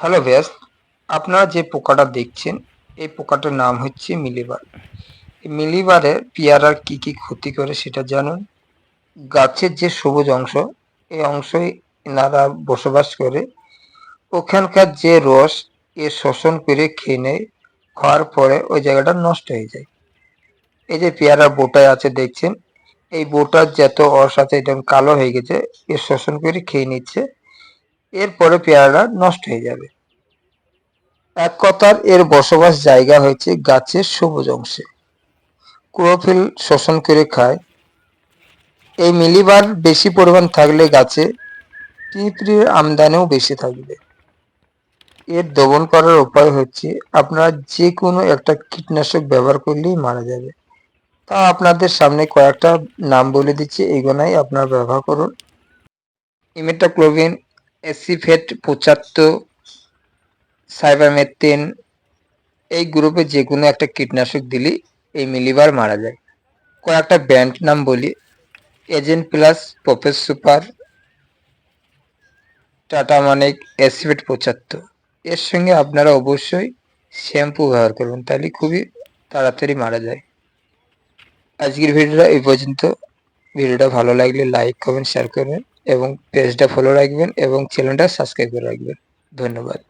Hello ব্যাস আপনারা যে পোকাটা দেখছেন, এই পোকাটার নাম হচ্ছে মিলিবার। মিলিবারে পেয়ারার কি কি ক্ষতি করে সেটা জানুন। গাছের যে সবুজ অংশ, এই অংশই এনারা বসবাস করে। ওখানকার যে রস, এ শোষণ করে খেয়ে নেয়, খাওয়ার পরে ওই জায়গাটা নষ্ট হয়ে যায়। এই যে পেয়ারার বোটায় আছে দেখছেন, এই বোটার যত রস আছে এটা কালো হয়ে গেছে, এ শোষণ করে খেয়ে নিচ্ছে। এরপরে পেয়ারাটা নষ্ট হয়ে যাবে। এক কথার, এর বসবাস জায়গা হয়েছে গাছের সবুজ অংশে। ক্লোরোফিল শোষণ করে খায়। এই মিলিবার বেশি পরিমাণ থাকলে গাছে পিঁপড়ির আমদানিও বেশি থাকবে। এর দমন করার উপায় হচ্ছে, আপনারা যে কোনো একটা কীটনাশক ব্যবহার করলেই মারা যাবে। তা আপনাদের সামনে কয়েকটা নাম বলে দিচ্ছি এইগুলাই আপনারা ব্যবহার করুন। ইমেটাক্লোভিন অ্যাসিফেট, পঁচাত্তর, সাইবারমেথিন, এই গ্রুপে যে কোনো একটা কীটনাশক দিলেই এই মিলিবার মারা যায়। কয়েকটা ব্র্যান্ড নাম বলি। Agent plus, Profex super, Tata Manik, acephate, পঁচাত্তর। এর সঙ্গে আপনারা অবশ্যই শ্যাম্পু ব্যবহার করবেন, তাহলে খুবই তাড়াতাড়ি মারা যায়। আজকের ভিডিওটা এই পর্যন্ত। ভিডিওটা ভালো লাগলে লাইক, কমেন্ট শেয়ার করবেন। এবং পেজটা ফলো রাখবেন এবং চ্যানেলটা সাবস্ক্রাইব করে রাখবেন। ধন্যবাদ।